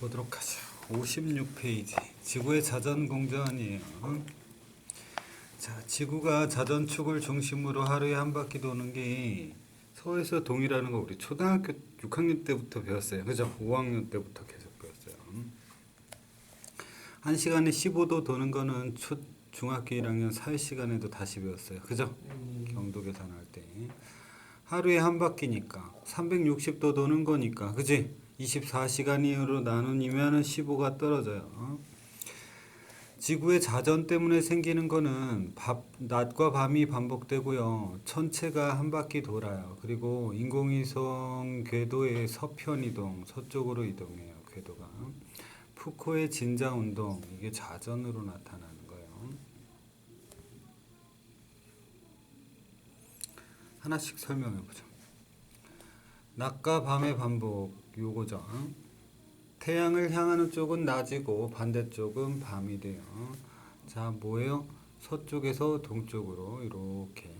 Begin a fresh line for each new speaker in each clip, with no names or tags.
보도록 하죠. 56페이지. 지구의 자전 공전이에요. 자, 지구가 자전축을 중심으로 하루에 한 바퀴 도는 게 서에서 동이라는 거 우리 초등학교 6학년 때부터 배웠어요. 그죠? 5학년 때부터 계속 배웠어요. 한 시간에 15도 도는 거는 초 중학교 1학년 사회 시간에도 다시 배웠어요. 그죠? 경도 계산할 때 하루에 한 바퀴니까 360도 도는 거니까 그지? 24시간으로 나누면 15가 떨어져요. 지구의 자전 때문에 생기는 거는 밥, 낮과 밤이 반복되고요. 천체가 한 바퀴 돌아요. 그리고 인공위성 궤도의 서편 이동, 서쪽으로 이동해요. 궤도가. 푸코의 진자 운동, 이게 자전으로 나타나는 거예요. 하나씩 설명해 보죠. 낮과 밤의 반복 요거죠. 태양을 향하는 쪽은 낮이고 반대쪽은 밤이 돼요. 자, 뭐예요? 서쪽에서 동쪽으로 이렇게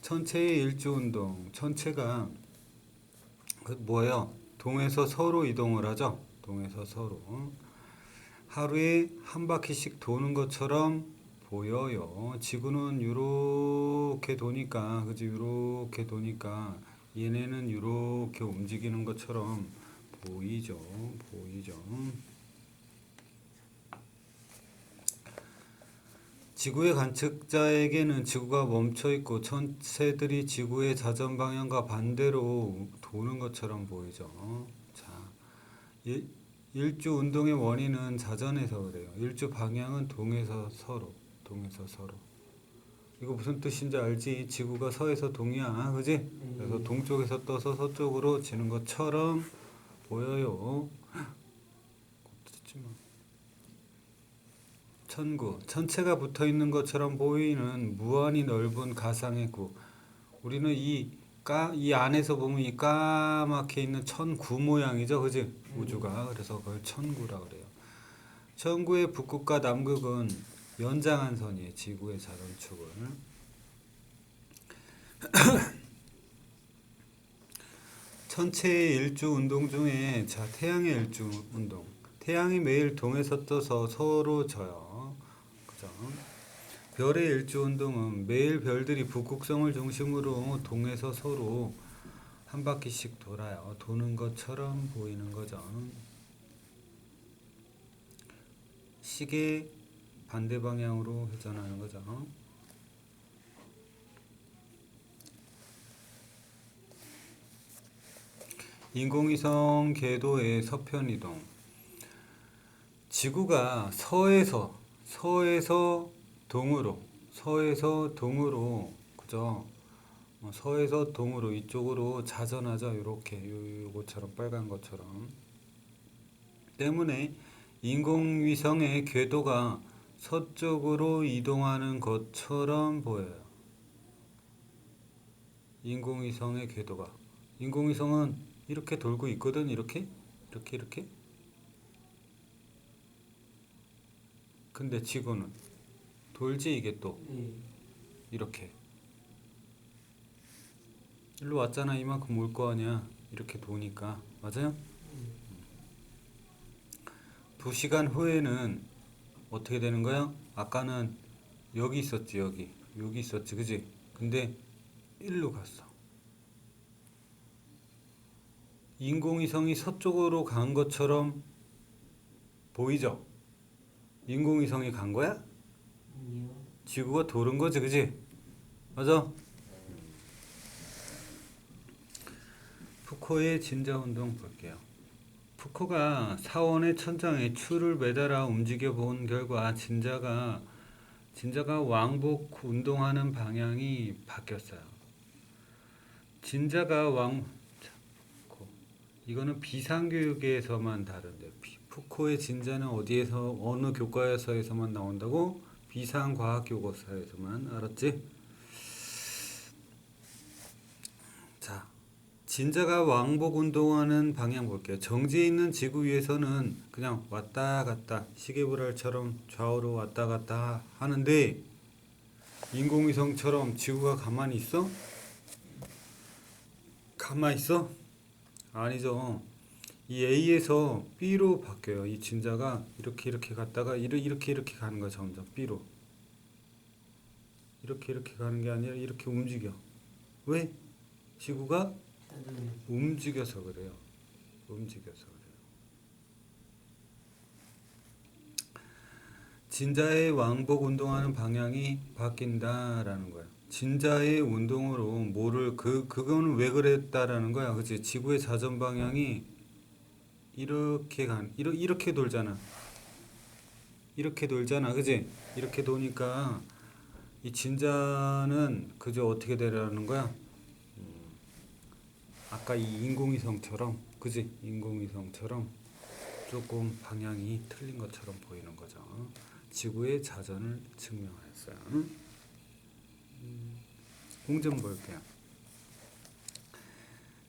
천체의 일주 운동. 천체가 그 뭐예요? 동에서 서로 이동을 하죠. 동에서 서로 하루에 한 바퀴씩 도는 것처럼 보여요. 지구는 이렇게 도니까, 그지? 이렇게 도니까 얘네는 이렇게 움직이는 것처럼 보이죠. 보이죠. 지구의 관측자에게는 지구가 멈춰 있고 천체들이 지구의 자전 방향과 반대로 도는 것처럼 보이죠. 자, 일, 일주 운동의 원인은 자전에서 그래요. 일주 방향은 동에서 서로, 동에서 서로. 이거 무슨 뜻인지 알지? 지구가 서에서 동이야, 그지? 그래서 동쪽에서 떠서 서쪽으로 지는 것처럼 보여요. 천구, 천체가 붙어 있는 것처럼 보이는 무한히 넓은 가상의 구. 우리는 이 까, 이 안에서 보면 이 까맣게 있는 천구 모양이죠, 그지? 우주가 그래서 그걸 천구라 그래요. 천구의 북극과 남극은 연장한 선이에요, 지구의 자전축을. 천체의 일주 운동 중에 자 태양의 일주 운동. 태양이 매일 동에서 떠서 서로 져요. 그죠? 별의 일주 운동은 매일 별들이 북극성을 중심으로 동에서 서로 한 바퀴씩 돌아요. 도는 것처럼 보이는 거죠. 시계 반대 방향으로 회전하는 거죠. 인공위성 궤도의 서편 이동. 지구가 서에서 서에서 동으로 서에서 동으로 그죠? 어, 서에서 동으로 이쪽으로 자전하죠. 이렇게 요- 요거처럼 빨간 것처럼. 때문에 인공위성의 궤도가 서쪽으로 이동하는 것처럼 보여요. 인공위성의 궤도가 인공위성은 이렇게 돌고 있거든. 이렇게 이렇게 이렇게. 근데 지구는 돌지 이게 또 이렇게. 일로 왔잖아. 이만큼 올 거 아니야. 이렇게 도니까 맞아요? 두 시간 후에는 어떻게 되는 거야? 아까는 여기 있었지 여기 여기 있었지 그지? 근데 일로 갔어. 인공위성이 서쪽으로 간 것처럼 보이죠? 인공위성이 간 거야? 지구가 도는 거지 그지? 맞아? 푸코의 진자 운동 볼게요. 푸코가 사원의 천장에 추를 매달아 움직여 본 결과 진자가 진자가 왕복 운동하는 방향이 바뀌었어요. 진자가 왕. 이거는 비상교육에서만 다른데 비- 푸코의 진자는 어디에서 어느 교과서에서만 나온다고 비상과학교과서에서만 알았지? 자, 진자가 왕복 운동하는 방향 볼게요. 정지해 있는 지구 위에서는 그냥 왔다 갔다 시계불알처럼 좌우로 왔다 갔다 하는데 인공위성처럼 지구가 가만히 있어? 가만히 있어? 아니죠. 이 A에서 B로 바뀌어요. 이 진자가 이렇게 이렇게 갔다가 이렇게 이렇게 가는 거야 점점 B로. 이렇게 이렇게 가는 게 아니라 이렇게 움직여. 왜? 지구가. 움직여서 그래요. 움직여서 그래요. 진자의 왕복 운동하는 방향이 바뀐다라는 거예요. 진자의 운동으로 뭐를 그 그거는 왜 그랬다라는 거야. 그치 지구의 자전 방향이 이렇게 간 이렇게 이렇게 돌잖아. 이렇게 돌잖아. 그지 이렇게 도니까 이 진자는 그저 어떻게 되라는 거야? 아까 이 인공위성처럼 그지 인공위성처럼 조금 방향이 틀린 것처럼 보이는 거죠. 지구의 자전을 증명하였어요. 음, 공전 볼게요.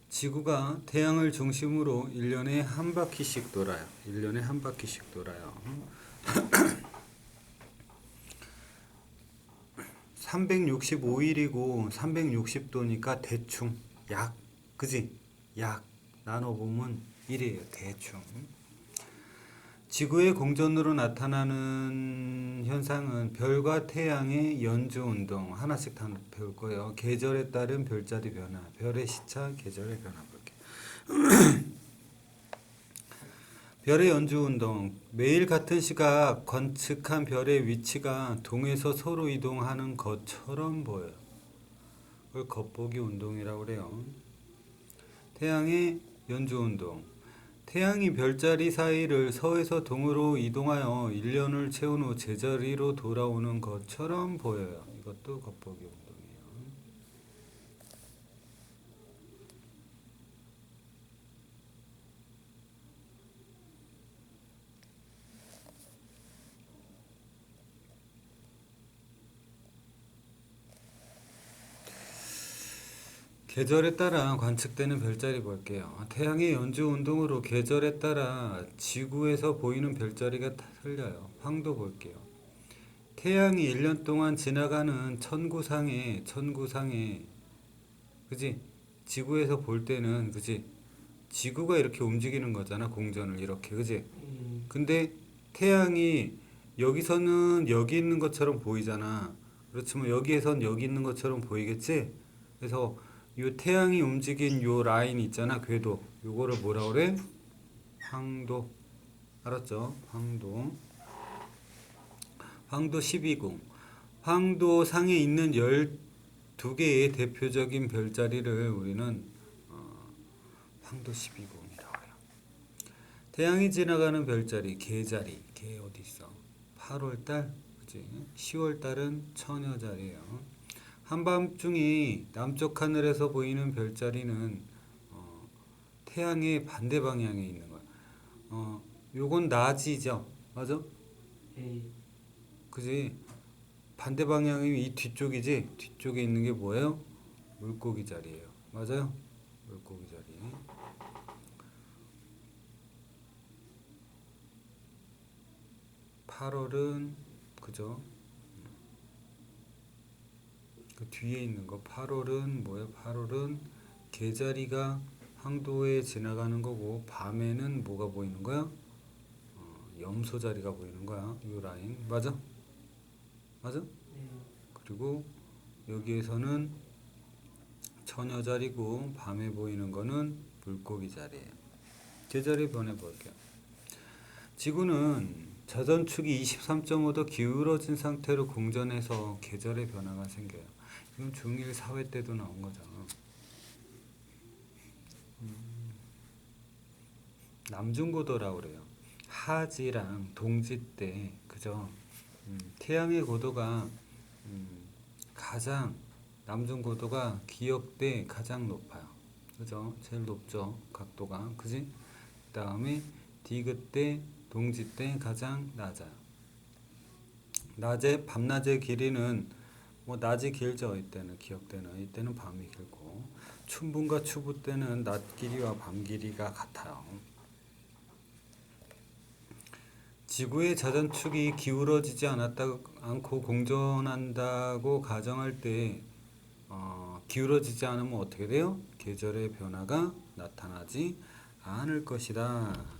지구가 태양을 중심으로 1년에 한 바퀴씩 돌아요. 1년에 한 바퀴씩 돌아요. 365일이고 360도니까 대충 약 그지? 약 나눠보면 1이에요. 대충. 지구의 공전으로 나타나는 현상은 별과 태양의 연주 운동 하나씩 다 배울 거예요. 계절에 따른 별자리 변화, 별의 시차, 계절의 변화 볼게요. 별의 연주 운동 매일 같은 시각 관측한 별의 위치가 동에서 서로 이동하는 것처럼 보여요. 그걸 겉보기 운동이라고 그래요. 태양의 연주 운동. 태양이 별자리 사이를 서에서 동으로 이동하여 1년을 채운 후 제자리로 돌아오는 것처럼 보여요. 이것도 겉보기 운동이에요. 계절에 따라 관측되는 별자리 볼게요. 태양의 연주 운동으로 계절에 따라 지구에서 보이는 별자리가 다 틀려요. 황도 볼게요. 태양이 1년 동안 지나가는 천구상에 천구상에 그지? 지구에서 볼 때는 그지? 지구가 이렇게 움직이는 거잖아. 공전을 이렇게 그지?
음,
근데 태양이 여기서는 여기 있는 것처럼 보이잖아. 그렇지만 여기에선 여기 있는 것처럼 보이겠지? 그래서 요 태양이 움직인 요 라인 있잖아. 궤도. 요거를 뭐라 그래? 황도. 알았죠? 황도. 황도 12궁. 황도 상에 있는 12개의 대표적인 별자리를 우리는 어, 황도 12궁이라고 해요. 태양이 지나가는 별자리, 개자리, 개 어디 있어? 8월 달, 그지? 10월 달은 처녀자리예요. 한밤중에 남쪽 하늘에서 보이는 별자리는 어, 태양의 반대 방향에 있는 거야. 어, 요건 낮이죠, 맞아?
예,
그지? 반대 방향이 이 뒤쪽이지? 뒤쪽에 있는 게 뭐예요? 물고기 자리예요. 맞아요? 물고기 자리. 8월은 그죠? 그 뒤에 있는 거 8월은 뭐예요? 8월은 개자리가 황도에 지나가는 거고 밤에는 뭐가 보이는 거야? 어, 염소 자리가 보이는 거야. 요 라인 맞아? 맞아?
네,
그리고 여기에서는 처녀 자리고 밤에 보이는 거는 물고기 자리예요. 계절이 변해 볼게요. 지구는 자전축이 23.5도 기울어진 상태로 공전해서 계절의 변화가 생겨요. 이건 중1 사회 때도 나온 거잖아. 음, 남중고도라고 그래요. 하지랑 동지 때 그죠? 음, 태양의 고도가 음, 가장 남중고도가 기역대 가장 높아요. 그죠? 제일 높죠. 각도가. 그지? 그 다음에 디귿 때, 동지 때 가장 낮아요. 낮에 밤낮의 길이는 뭐 낮이 길죠. 이때는 기역 때는 이때는 밤이 길고 춘분과 추부 때는 낮 길이와 밤 길이가 같아요. 지구의 자전축이 기울어지지 않았다 않고 공전한다고 가정할 때 어, 기울어지지 않으면 어떻게 돼요? 계절의 변화가 나타나지 않을 것이다.